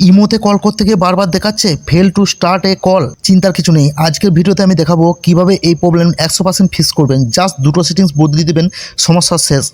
ইমোতে কল করতে গিয়ে বারবার দেখাচ্ছে fail to start a call চিন্তার কিছু নেই। আজকের ভিডিওতে আমি দেখাবো কীভাবে এই প্রবলেম একশো পার্সেন্ট ফিক্স করবেন। জাস্ট দুটো সেটিংস বদলে দিবেন, সমস্যা শেষ।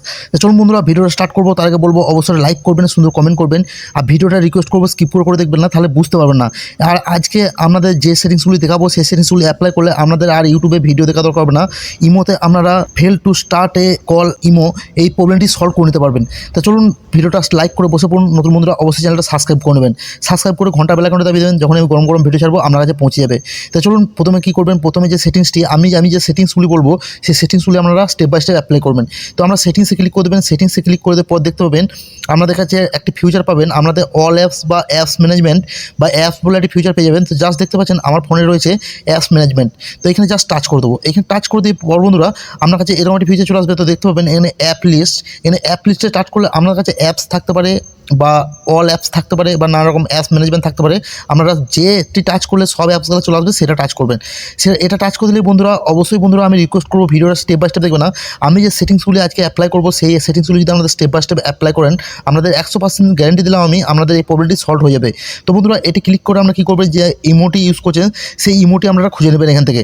চলুন বন্ধুরা, ভিডিওটা স্টার্ট করব। তার আগে বলব, অবশ্যই লাইক করবেন, সুন্দর কমেন্ট করবেন। আর ভিডিওটা রিকোয়েস্ট করব স্কিপ করে করে দেখবেন না, তাহলে বুঝতে পারবেন না। আর আজকে আপনাদের যে সেটিংসগুলি দেখাবো, সেই সেটিংসগুলি অ্যাপ্লাই করলে আপনাদের আর ইউটিউবে ভিডিও দেখা দরকার হবে না। ইমোতে আপনারা fail to start a call imo, এই প্রবলেমটি সলভ করে নিতে পারবেন। তা চলুন, ভিডিওটা লাইক করে বসে পড়ুন। নতুন বন্ধুরা, অবশ্যই চ্যানেলটা সাবস্ক্রাইব করে নেবেন। সাবস্ক্রাইব করে ঘণ্টা বেলা ঘণ্টা দাবি দেবেন যখন আমি গরম গরম ভিডিও ছাড়বো, আপনার কাছে পৌঁছে যাবে। তো চলুন, প্রথমে কী করবেন? প্রথমে যে সেটিংসটি আমি আমি যে সেটিংসগুলি বলব, সেই সেটিংসগুলি আপনারা স্টেপ বাই স্টেপ অ্যাপ্লাই করবেন। তো আমরা সেটিংসে ক্লিক করে দেবেন। সেটিংসে ক্লিক করে দেওয়ার পর দেখতে পাবেন আপনাদের কাছে একটি ফিউচার পাবেন। আপনাদের অল অ্যাপস বা অ্যাপস ম্যানেজমেন্ট বা অ্যাপস বলে একটি ফিউচার পেয়ে যাবেন। তো জাস্ট দেখতে পাচ্ছেন, আমার ফোনে রয়েছে অ্যাপস ম্যানেজমেন্ট তো এখানে জাস্ট টাচ করে দেবো। এখানে টাচ করে দিয়ে পর বন্ধুরা, আপনার কাছে এরকম একটি ফিউচার চলে আসবে। তো দেখতে পাবেন, এখানে অ্যাপ লিস্ট এখানে অ্যাপ লিস্টে টাচ করলে আপনার কাছে অ্যাপস থাকতে পারে। বা অল অ্যাপস থাকতে পারে বা নানা রকম অ্যাপস ম্যানেজমেন্ট থাকতে পারে, আপনারা যেটি টাচ করলে সব অ্যাপসগুলো চলে আসবে, সেটা টাচ করবেন। সে, এটা টাচ করে দিলে বন্ধুরা, অবশ্যই বন্ধুরা আমি রিকোয়েস্ট করব ভিডিওটা স্টেপ বাই স্টেপ দেখবে না। আমি যে সেটিংসগুলি আজকে অ্যাপ্লাই করব, সেই সেটিংসগুলি যদি আমাদের স্টেপ বাই স্টেপ অ্যাপ্লাই করেন, আপনাদের একশো পার্সেন্ট গ্যারেন্টি দিলাম আমি, আপনাদের এই প্রবলেমটি সলভ হয়ে যাবে। তো বন্ধুরা, এটি ক্লিক করে আমরা কী করবেন যে ইমোটি ইউজ করছেন, সেই ইমোটি আপনারা খুঁজে নেবেন এখান থেকে।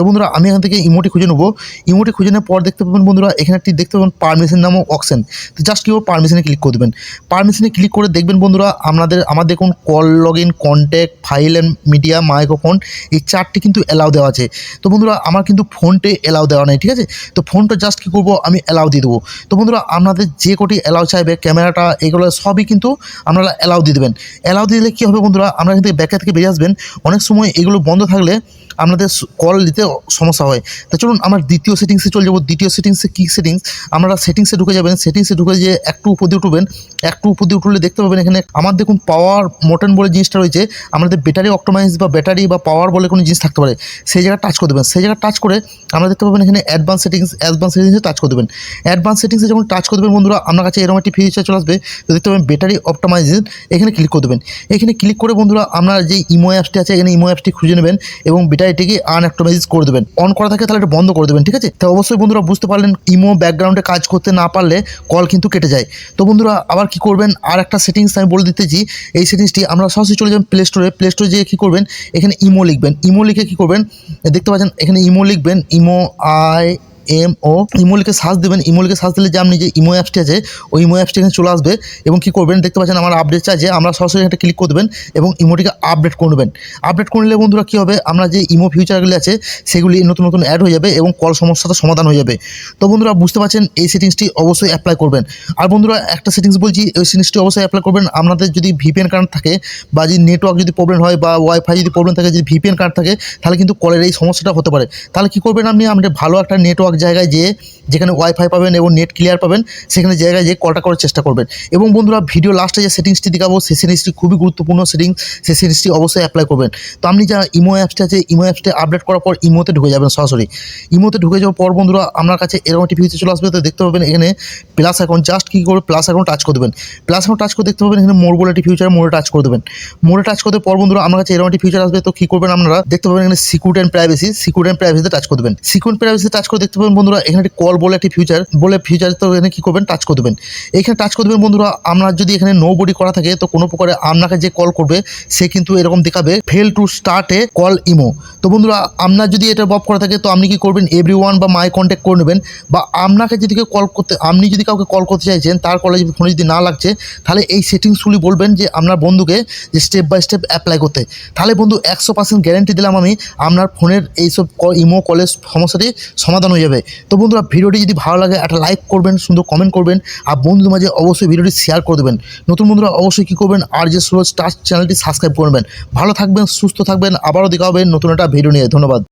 তো বন্ধুরা, আমি এখান থেকে ইমোটি খুঁজে নেব। ইমোটি খুঁজে নেওয়ার পর দেখতে পাবেন বন্ধুরা, এখানে একটি দেখতে পাবেন পারমিশন নামক অপশন তো জাস্ট কী পারমিশনে ক্লিক করে দেবেন পারমিশনে ক্লিক করে দেখবেন বন্ধুরা আপনাদের আমার দেখুন call log in contact file and media microphone এই চারটি কিন্তু অ্যালাউ দেওয়া আছে। তো বন্ধুরা, আমার কিন্তু ফোনটে অ্যালাউ দেওয়া নেই, ঠিক আছে? তো ফোনটা জাস্ট কী করব, আমি অ্যালাউ দিয়ে দেবো। তো বন্ধুরা, আপনাদের যে কটি অ্যালাউ চাইবে, ক্যামেরাটা, এগুলো সবই কিন্তু আপনারা অ্যালাউ দিয়ে দেবেন। অ্যালাউ দিয়ে দিলে কী হবে বন্ধুরা, আপনারা কিন্তু ব্যাকে থেকে বেরিয়ে আসবেন। অনেক সময় এগুলো বন্ধ থাকলে আপনাদের কল দিতে সমস্যা হয়। তো চলুন আমার দ্বিতীয় সেটিংসে চলে যাব। দ্বিতীয় সেটিংসে কী সেটিংস আপনারা সেটিংসে ঢুকে যাবেন। সেটিংসে ঢুকে যে একটু উপর দিয়ে উঠবেন। একটু উপর দিয়ে উঠলে দেখতে পাবেন এখানে আমার দেখুন পাওয়ার মোটন বলে জিনিসটা রয়েছে। আমাদের ব্যাটারি অক্টোমাইজ বা ব্যাটারি বা পাওয়ার বলে কোনো জিনিস থাকতে পারে। সেই জায়গায় টাচ করে দেবেন। সেই জায়গায় টাচ করে আমরা দেখতে পাবেন এখানে অ্যাডভান্স সেটিংস অ্যাডভান্স সেটিংসে টাচ করে দেবেন। অ্যাডভান্স সেটিংসে যখন টাচ করে দেবেন বন্ধুরা, আপনার কাছে এরকম একটি ফিচার চলে আসবে। তো দেখতে পাবেন ব্যাটারি অপটোমাইজেশন এখানে ক্লিক করে দেবেন। এখানে ক্লিক করে বন্ধুরা, আপনার যে ইমো অ্যাপসটি আছে, এখানে ইমো অ্যাপসটি খুঁজে নেবেন এবং ব্যাটারিটিকে আনঅপটোমাইজ করে দেবেন। অন করা থাকে তাহলে এটা বন্ধ করে দেবেন, ঠিক আছে? তো অবশ্যই বন্ধুরা বুঝতে পারলেন, ইমো ব্যাকগ্রাউন্ডে কাজ করতে না পারলে কল কিন্তু কেটে যায়। তো বন্ধুরা, আবার কি করবেন? আর একটা সেটিংস আমি বলে দিতেছি। এই সেটিংসটি আমরা সরাসরি চলে যাবেন প্লে স্টোরে প্লে স্টোরে যেয়ে কী করবেন? এখানে ইমো লিখবেন। ইমো লিখে কী করবেন? দেখতে পাচ্ছেন, এখানে ইমো লিখবেন। ইমো আই এম ও, ইমোলিকে সার্চ দেবেন। ইমোলিকে সার্চ দিলে যে আপনি যে ইমো অ্যাপসটি আছে, ওই ইমো অ্যাপসটি এখানে চলে আসবে এবং কী করবেন? দেখতে পাচ্ছেন আমার আপডেট চার্জে আমরা সরাসরি একটা ক্লিক করে দেবেন এবং ইমোটিকে আপডেট করে নেবেন। আপডেট করে নিলে বন্ধুরা কী হবে? আমরা যে ইমো ফিউচারগুলি আছে, সেগুলি নতুন নতুন অ্যাড হয়ে যাবে এবং কল সমস্যাটা সমাধান হয়ে যাবে। তো বন্ধুরা বুঝতে পারছেন, এই সেটিংসটি অবশ্যই অ্যাপ্লাই করবেন। আর বন্ধুরা একটা সেটিংস বলছি, ওই সেটিংসটি অবশ্যই অ্যাপ্লাই করবেন। আপনাদের যদি ভিপিএন কার্ড থাকে বা যদি নেটওয়ার্ক যদি প্রবলেম হয় বা ওয়াইফাই যদি প্রবলেম থাকে, যদি ভিপিএন কার্ড থাকে, তাহলে কিন্তু কলের এই সমস্যাটা হতে পারে। তাহলে কী করবেন আপনি? আমাদের ভালো একটা নেটওয়ার্ক জায়গায় যেয়ে যেখানে ওয়াইফাই পাবেন এবং নেট ক্লিয়ার পাবেন, সেখানে জায়গায় যেয়ে কলটা করার চেষ্টা করবেন। এবং বন্ধুরা ভিডিও লাস্টে যে সেটিংসটি দেখাবো, সেই সেটিংসটি খুবই গুরুত্বপূর্ণ সেটিংস সেই সেটিংসটি অবশ্যই অ্যাপ্লাই করবেন। তো আপনি যা ইমো অ্যাপসটা আছে ইমো অ্যাপসটা আপডেট করার পর ইমোতে ঢুকে যাবেন সরাসরি। ইমোতে ঢুকে যাওয়ার পর বন্ধুরা, আপনার কাছে এরকম একটি ফিউচার চলে আসবে, তো দেখতে পাবেন এখানে প্লাস অ্যাকাউন্ট জাস্ট কী করবে প্লাস অ্যাকাউন্ট টাচ করে দেবেন। প্লাস অ্যাকাউন্ট টাচ করে দেখতে পাবেন এখানে মোর বলে একটি ফিউচার মোড়ে টাচ করে দেবেন। মোড়ে টাচ করতে পর বন্ধুরা আমার কাছে এরকম একটি ফিউচার আসবে, তো কী করবেন আপনারা। দেখতে পাবেন এখানে security and privacy security and প্রাইভেসিতে touch করে দেবেন। সিকিউরিটি প্রাইভেসি টাচ করে দেখতে পাবেন বন্ধুরা, এখানে একটি কল বলে একটি ফিউচার বলে ফিউচার তো এখানে কী করবেন? টাচ করে দেবেন। এখানে টাচ করে দেবেন বন্ধুরা আপনার যদি এখানে নো বডি করা থাকে, তো কোনো প্রকারে আপনাকে যে কল করবে, সে কিন্তু এরকম দেখাবে fail to start a call imo তো বন্ধুরা, আপনার যদি এটা বপ করা থাকে, তো আপনি কি করবেন? এভরি ওয়ান বা মাই কন্ট্যাক্ট করে নেবেন। বা আপনাকে যদি কেউ কল করতে, আপনি যদি কাউকে কল করতে চাইছেন, তার কলে যদি ফোনে যদি না লাগছে, তাহলে এই সেটিংসগুলি বলবেন যে আপনার বন্ধুকে যে স্টেপ বাই স্টেপ অ্যাপ্লাই করতে। তাহলে বন্ধু, একশো পার্সেন্ট গ্যারেন্টি দিলাম আমি, আপনার ফোনের এইসব ইমো কলের সমস্যাটি সমাধান হয়ে যাবে। তো বন্ধুরা ভিডিওটি যদি ভালো লাগে, একটা লাইক করবেন, সুন্দর কমেন্ট করবেন, আর বন্ধুদের মাঝে অবশ্যই ভিডিওটি শেয়ার করে দেবেন। নতুন বন্ধুরা অবশ্যই কী করবেন আর যে সুরজ টাচ চ্যানেলটি সাবস্ক্রাইব করবেন ভালো থাকবেন, সুস্থ থাকবেন, আবারও দেখা হবে নতুন একটা ভিডিও নিয়ে। ধন্যবাদ।